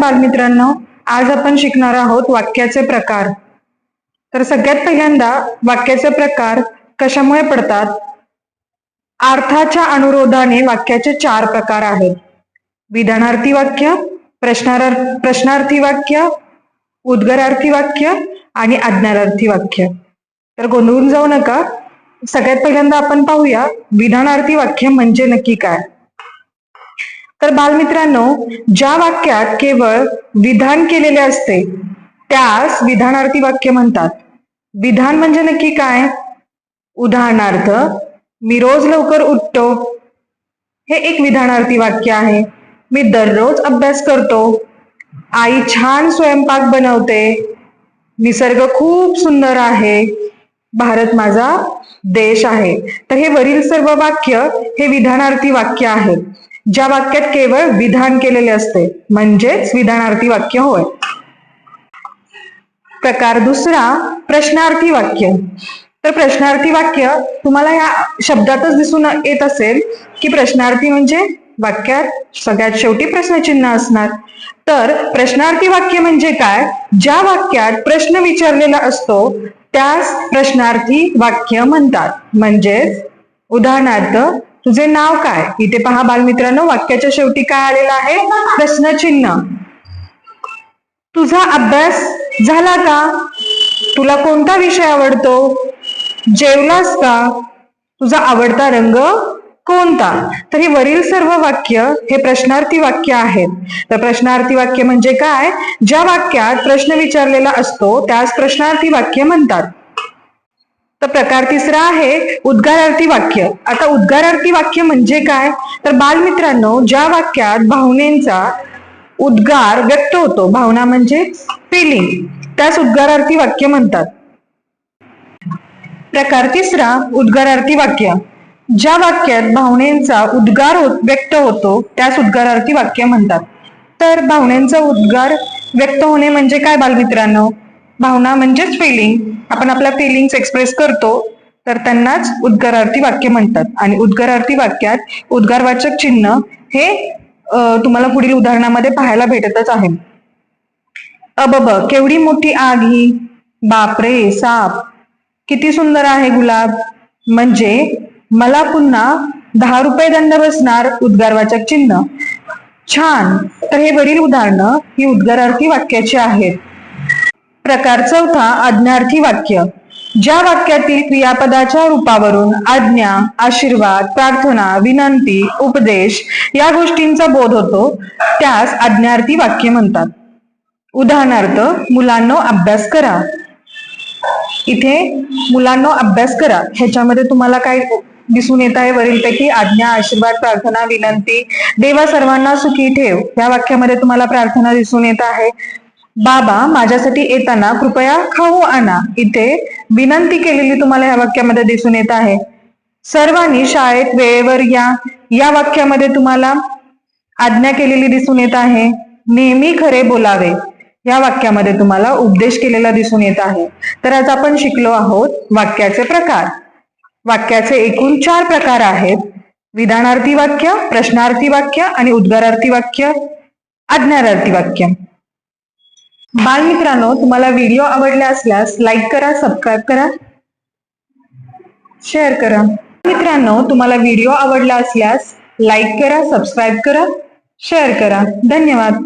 बालमित्रांनो आज आपण शिकणार आहोत वाक्याचे प्रकार. तर सगळ्यात पहिल्यांदा वाक्याचे प्रकार कशामुळे पडतात? अर्थाच्या अनुरोधाने वाक्याचे चार प्रकार आहेत. विधानार्थी वाक्य प्रश्नार प्रश्नार्थी वाक्य उद्गारार्थी वाक्य आणि आज्ञानार्थी वाक्य. तर गोंधळून जाऊ नका. सगळ्यात पहिल्यांदा आपण पाहूया विधानार्थी वाक्य म्हणजे नक्की काय? तर बालमित्रांनो ज्या वाक्यात केवळ विधान केलेले असते त्यास विधानार्थी वाक्य म्हणतात. विधान म्हणजे नक्की काय? उदाहरणार्थ मी रोज लवकर उठतो. हे एक विधानार्थी वाक्य आहे. मी दररोज अभ्यास करतो. आई छान स्वयंपाक बनवते. निसर्ग खूप सुंदर आहे. भारत माझा देश आहे. तर हे वरील सर्व वाक्य हे विधानार्थी वाक्य आहे. ज्या वाक्यात केवळ विधान केलेले असते म्हणजेच विधानार्थी वाक्य होय. प्रकार दुसरा प्रश्नार्थी वाक्य. तर प्रश्नार्थी वाक्य तुम्हाला या शब्दातच दिसून येत असेल की प्रश्नार्थी म्हणजे वाक्यात सगळ्यात शेवटी प्रश्नचिन्ह असणार. तर प्रश्नार्थी वाक्य म्हणजे काय? ज्या वाक्यात प्रश्न विचारलेला असतो त्यास प्रश्नार्थी वाक्य म्हणतात. म्हणजेच उदाहरणार्थ तुझे नाव काय? इथे पहा बालमित्रांनो वाक्याच्या शेवटी काय आलेलं आहे? प्रश्नचिन्ह. तुझा अभ्यास झाला का? तुला कोणता विषय आवडतो? जेवलास का? तुझा आवडता रंग कोणता? तर हे वरील सर्व वाक्य हे प्रश्नार्थी वाक्य आहेत. तर प्रश्नार्थी वाक्य म्हणजे काय? ज्या वाक्यात प्रश्न विचारलेला असतो त्यास प्रश्नार्थी वाक्य म्हणतात. तर प्रकार तिसरा आहे उद्गारार्थी वाक्य. आता उद्गारार्थी वाक्य म्हणजे काय? तर बालमित्रांनो ज्या वाक्यात भावनेचा उद्गार व्यक्त होतो भावना म्हणजे फिलिंग त्यास उद्गारार्थी वाक्य म्हणतात. प्रकार तिसरा उद्गारार्थी वाक्य. ज्या वाक्यात भावनेचा उद्गार व्यक्त होतो त्यास उद्गारार्थी वाक्य म्हणतात. तर भावनेचा उद्गार व्यक्त होणे म्हणजे काय बालमित्रांनो? भावना म्हणजेच फिलिंग आपण आपल्या फिलिंग्स एक्सप्रेस करतो तर त्यांनाच उद्गारार्थी वाक्य म्हणतात. आणि उद्गारार्थी वाक्यात उद्गारवाचक चिन्ह हे तुम्हाला पुढील उदाहरणामध्ये पाहायला भेटतच आहे. अबब केवढी मोठी आग ही. बापरे साप. किती सुंदर आहे गुलाब. म्हणजे मला पुन्हा दहा रुपये दंड बसणार उद्गारवाचक चिन्ह. छान. तर हे वरील उदाहरणं ही उद्गारार्थी वाक्याची आहेत. प्रकार चौथा आज्ञार्थी वाक्य. ज्या वाक्यातील क्रियापदाच्या रूपावरून आज्ञा आशीर्वाद प्रार्थना विनंती उपदेश या गोष्टींचा बोध होतो त्यास आज्ञार्थी वाक्य म्हणतात. उदाहरणार्थ मुलांनो अभ्यास करा. इथे मुलांनो अभ्यास करा. ह्याच्यामध्ये तुम्हाला काय दिसून येत आहे? वरीलपैकी आज्ञा आशीर्वाद प्रार्थना विनंती. देवा सर्वांना सुखी ठेव. या वाक्यामध्ये तुम्हाला प्रार्थना दिसून येत आहे. बाबा माझ्यासाठी येताना कृपया खाऊ आणा. इथे विनंती केलेली तुम्हाला या वाक्यामध्ये दिसून येत आहे. सर्वांनी शाळेत वेळेवर या. या वाक्यामध्ये तुम्हाला आज्ञा केलेली दिसून येत आहे. नेहमी खरे बोलावे. या वाक्यामध्ये तुम्हाला उपदेश केलेला दिसून येत आहे. तर आज आपण शिकलो आहोत वाक्याचे प्रकार. वाक्याचे एकूण चार प्रकार आहेत. विधानार्थी वाक्य प्रश्नार्थी वाक्य आणि उद्गारार्थी वाक्य आज्ञार्थी वाक्य. बालमित्रांनो तुम्हाला व्हिडिओ आवडला असल्यास लाईक करा सबस्क्राईब करा शेअर करा. मित्रांनो तुम्हाला व्हिडिओ आवडला असल्यास लाईक करा सबस्क्राईब करा शेअर करा. धन्यवाद.